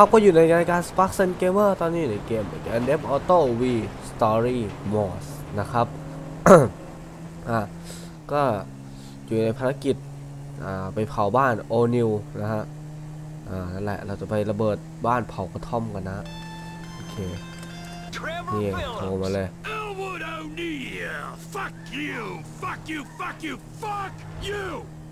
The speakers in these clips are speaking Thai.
ครับก็อยู่ในรายการ Spark Sun Gamer ตอนนี้อยู่ในเกม Grand Theft Auto V Story Mode นะครับ อะก็อยู่ในภารกิจ อ่า ไปเผาบ้านโอนิวนะฮะ อ่า นั่นแหละ เราจะไประเบิดบ้านเผากระท่อมกันนะ โอเค Trevor นี่โทรมาเลย Elwood O'Neill! Fuck you! Fuck you! Fuck you! Fuck you!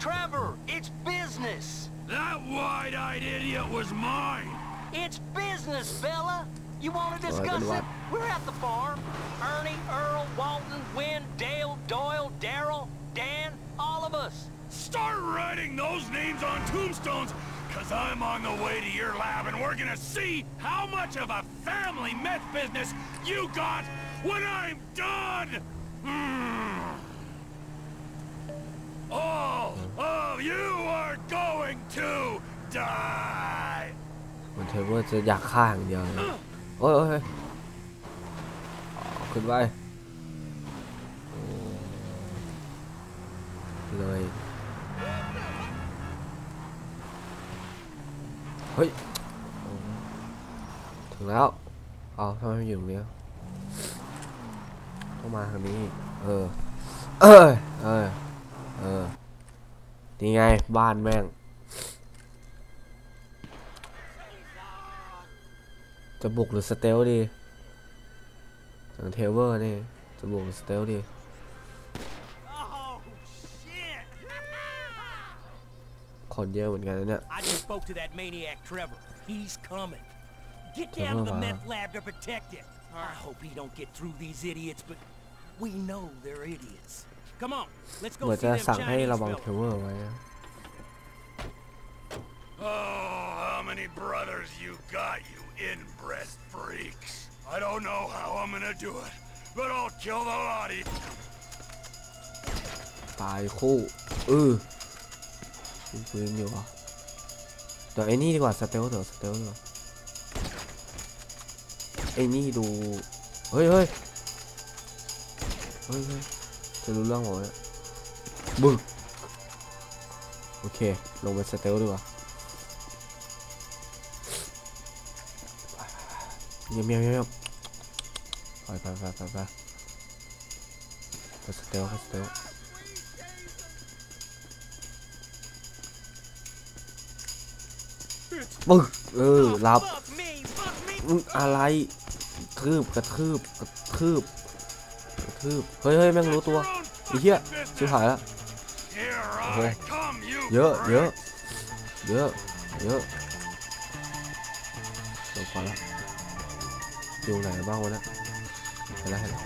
Trevor, it's business. That wide-eyed idiot was mine! It's business, fella. You want to discuss it? We're at the farm. Ernie, Earl, Walton, Wynn, Dale, Doyle, Daryl, Dan, all of us. Start writing those names on tombstones, cause I'm on the way to your lab and we're gonna see how much of a family meth business you got when I'm done! Hmm. All of you are going to die! มันเทเวอร์จะอยากฆ่าอย่างเดียวเลยโอ้ยโอ้ยโอ้ยอ๋อขึ้นไปโอ้เลยเฮ้ยโอ้ถึงแล้วเอาทำไมไม่อยู่ตรงนี้ต้องมาทางนี้อีกเออเออเออเออนี่ไงบ้านแม่ง จะบุกหรือสเตลดีอย่างเทเวอร์นี่จะบุกหรือสเตลดี Oh, shit. คนเยอะเหมือนกันนะเนี่ย I just spoke to that maniac Trevor. He's coming. Get down to the Trevor, meth lab to protect it. I hope he don't get through these idiots, but we know they're idiots. Come on, let's เหมื go อน see จะ them สั่งให้ Chinese ระวัง fellas. Many brothers you got, you inbred freaks? I don't know how I'm gonna do it, but I'll kill the lot of you. ตายคู่เออยิงปืนอยู่อะเดี๋ยวไอ้นี่ดีกว่าสเตลเดี๋ยวสเตลดีกว่าไอ้นี่ดูเฮ้ยเฮ้ยเฮ้ยเฮ้ยจะรู้เรื่องหมดเนี่ยบึกโอเค ลงไปสเตลดีกว่า เงียบเงียบเงียบไปไปไปไปไปไปสเตลไปสเตลปึกเออรับมึงอะไรทืบกระทืบกระทืบกระทืบเฮ้ยเฮ้ยแม่งรู้ตัวไอ้เหี้ยชิบหายล้ว Here Okay. I come, you เยอะเยอะเยอะเยอะเดี๋ยวก่อนละ อยู่ไหนบ้างวะเนะเห็นแล้วเห็นแล้ว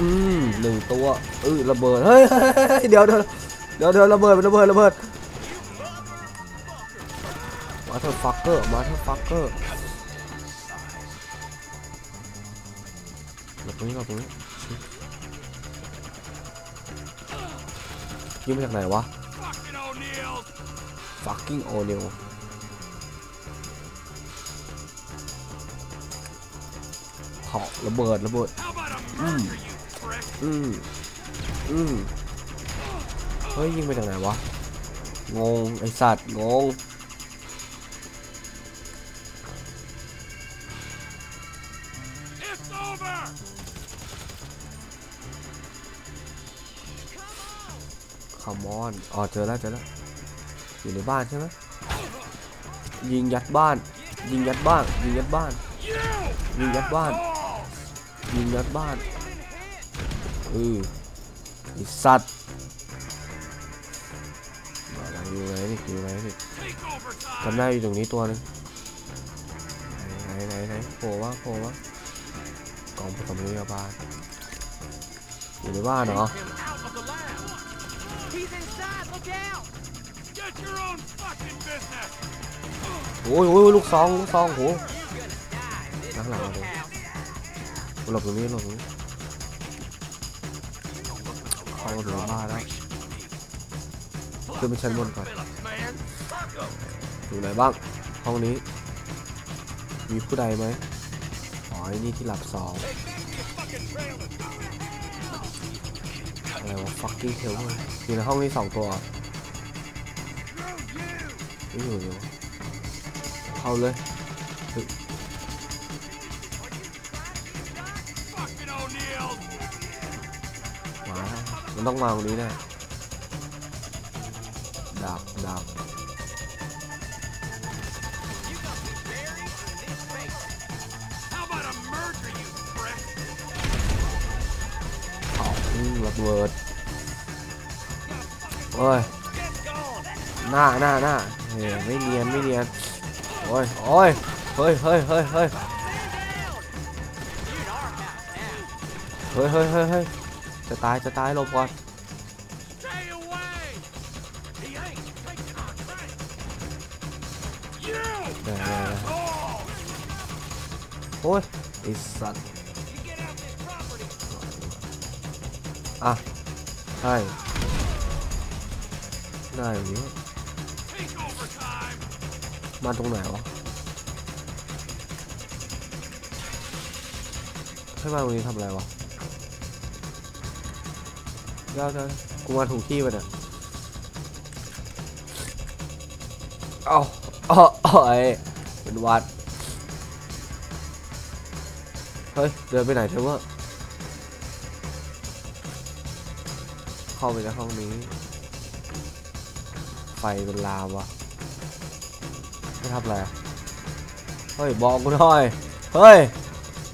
อืมหนึ่งตัวเออระเบิด เฮ้ยเดี๋ยวเดี๋ยวเดี๋ยวเดี๋ยวระเบิดระเบิดระเบิดมาเธอะฟักเกอร์มาเธอะฟักเกอร์หลบตรงนี้หลบตรงนี้ยิงมาจากไหนวะ Fucking O'Neill! fucking O'Neil เผาระเบิดระเบิด How about a murder, you prick? อืมอืมเฮ้ยยิงมาจากไหนวะงงไอสัตว์งง It's over! คามอนอ๋อเจอแล้วเจอแล้วอยู่ในบ้านใช่ไหมยิงยัดบ้าน ยิงยัดบ้าน ยิงยัดบ้าน You! ยิงยัดบ้าน Balls! ยิงยัดบ้านเออไอสัตว์มาแล้วอยู่ไหนนี่อยู่ไหนนี่ Take over จำ time! ได้อยู่ตรงนี้ตัวหนึงไหนไหนไหนไหนโผล่วะโผล่วะกองผสมนิยบาลอยู่ในบ้านเหรอ Him out of the lab! He's inside, look out. Get your own fucking business! โอ้ยโอ้ยลูกซองลูกซองโหข้างหลังเราดู หลบตรงนี้หลบตรงนี้เข้าถึงบ้าแล้วขึ้นไปชั้นบนก่อนอยู่ไหนบ้าง ห้องนี้ มีผู้ใดไหมอ๋อนี่ที่หลับสองอะไรวะ fucking hell อยู่ในห้องนี้สองตัวไม่อยู่อยู่เข้าเลย มันต้องมาตรงนี้แน่ดับดักระเบิดโอ้ย หน้าหน้าหน้าเฮ้ยไม่เนียน ไม่เนียน โอ้ยโอ้ยเฮ้ยเฮ้ยเฮ้ยเฮ้ยเฮ้ยเฮ้ยเฮ้ย จะตายจะตายหลบก่อนโอ้ยไอสัตว์อะใช่ได้อย่างนี้มาตรงไหนวะให้มาตรงนี้ทำอะไรวะ เดี๋ยวเดี๋ยวกูมาถูกที่ไปเนี่ยเอาเอาเอาไอ้เป็นวัด เฮ้ย เดินไปไหนเทเวอร์เข้าไปในห้องนี้ ไฟเป็นลาวะไม่ทำอะไรอะเฮ้ย บอกกูหน่อย เฮ้ย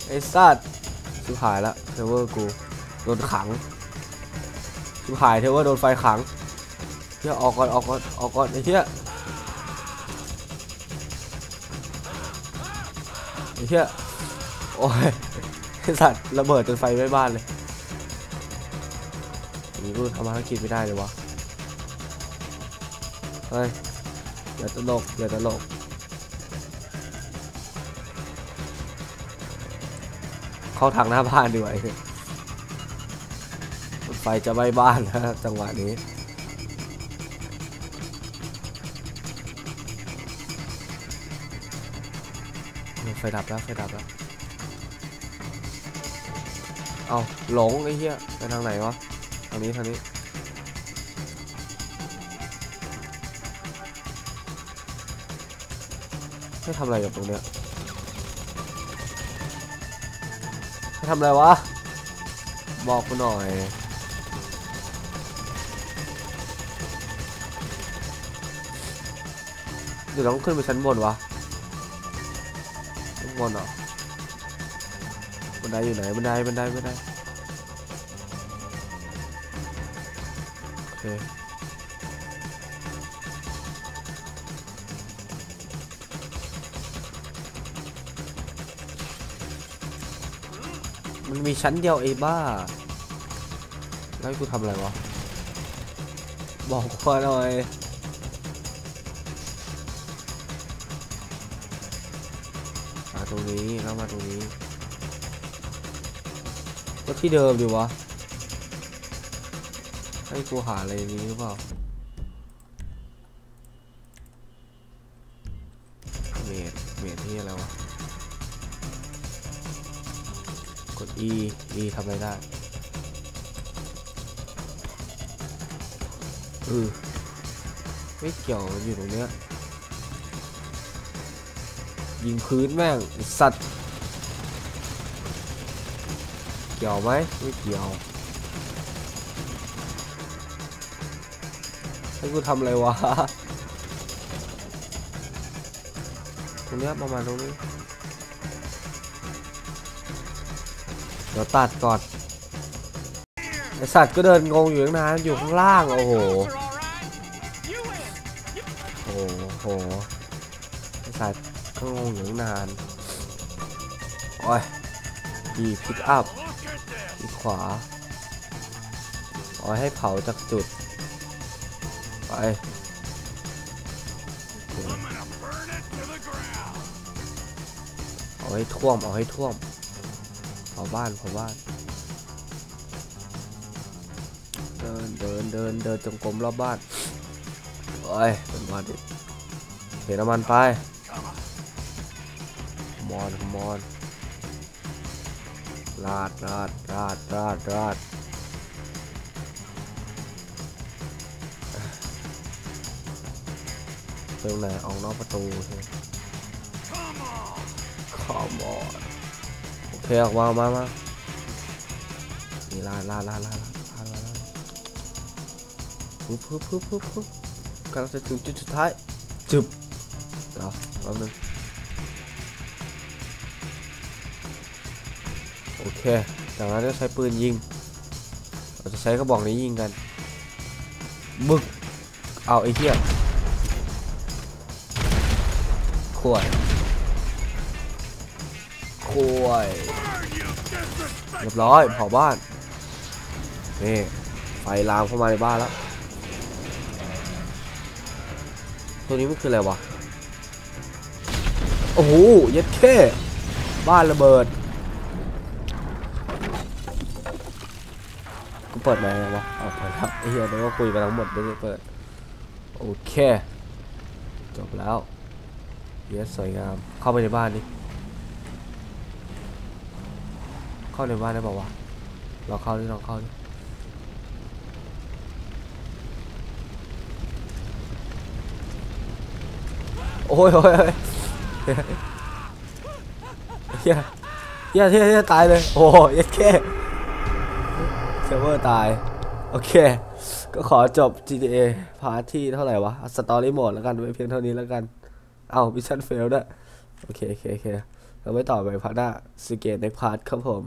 ไอ้สัตว์ชิบหายละเทเวอร์กู โดนขัง ชิบหายเทวอร์โดนไฟขังเฮียออกก่อนออกก่อนออกก่อนไอ้เฮียไอ้เฮียโอ้ยไอ้สัตว์ระเบิดจนไฟไหม้บ้านเลยนี่กูทำภารกิจไม่ได้เลยวะเฮ้ยอย่าตลกอย่าตลกเข้าทางหน้าบ้านดีกว่าไอ้เนี่ย ไฟจะไหม้บ้านแล้วจังหวะนี้ไฟดับแล้วไฟดับแล้วเอาหลงไอ้เหี้ยไปทางไหนวะทางนี้ทางนี้ให้ทำอะไรกับตรงเนี้ยให้ทำอะไรวะ บอกกูหน่อย เดี๋ยวต้องขึ้นไปชั้นบนวะชั้นบนเหรอบันไดอยู่ไหนบันไดบันไดบันไดโอเคมันมีชั้นเดียวไอ้บ้า แล้วให้กูทำอะไรวะ บอกกูหน่อย รงนี้แล้วมาตรงนี้ ก็ที่เดิมดีวะ ให้กูหาอะไรนี้หรือเปล่าเมดเมดที่อะไรวะ กด E E ทำอะไรได้เออไม่เกี่ยวมันอยู่ตรงเนี้ย ยิงพื้นแม่งสัตว์ เกี่ยวไหมไม่เกี่ยวให้กูทำอะไรวะตรงเนี้ยประมาณตรงนี้เดี๋ยวตัดก่อนไอสัตว์ก็เดินงงอยู่ตั้งนานอยู่ข้างล่าง โอ้โห ก็งงอยู่ตั้งนาน โอ้ยดีพิกอัพขวาเอาให้เผาจากจุด ไปเอาให้ท่วม เอาให้ท่วมเผาบ้านเผาบ้าน เดินเดินเดินเดินจงกรมรอบบ้านโอ้ยเป็นวันดิเทน้ำมันไป มอนขมอนลาดลาดลาดลาดลาดเติมไหนออกนอกประตูใช่ไหมคอมอนโอเคออกมามามานี่ลาดลาดลาดลาดลาดลาดปุ๊บปึ๊บปึ๊บปึ๊บการจะถึงจุดสุดท้ายจุบเดรอยวแป๊บนึง โอเค จากนั้นก็ใช้ปืนยิง เราจะใช้กระบอกนี้ยิงกัน บึก เอาไอ้เหี้ยขวดขวดเรียบร้อยเผาบ้าน นี่ ไฟลามเข้ามาในบ้านแล้ว ตัวนี้มันคืออะไรวะ โอ้โห เย็ดแค่บ้านระเบิด กูเปิดไหมค์ยังวะเอาเปิดแล้วเหี้ยเดี๋ยวก็คุยไปทั้งหมดไม่ได้เปิด โอเค จบแล้วเยสสวยงาม เข้าไปในบ้านดิเข้าในบ้านได้ป่าวะลองเข้าดิลองเข้าดิโอ้ยโอ้ยเฮียเฮียเฮียเฮียตายเลย โอ้ยแค่ เซิร์ฟเวอร์ตาย โอเค ก็ขอจบ GTA พาร์ทที่เท่าไหร่วะสตอรี่โหมดแล้วกันไว้เพียงเท่านี้แล้วกัน เอามิชชั่นเฟลด้วย โอเคโอเคโอเคเราไปต่อไปพาร์ทหน้าสเกตในพาร์ทครับผม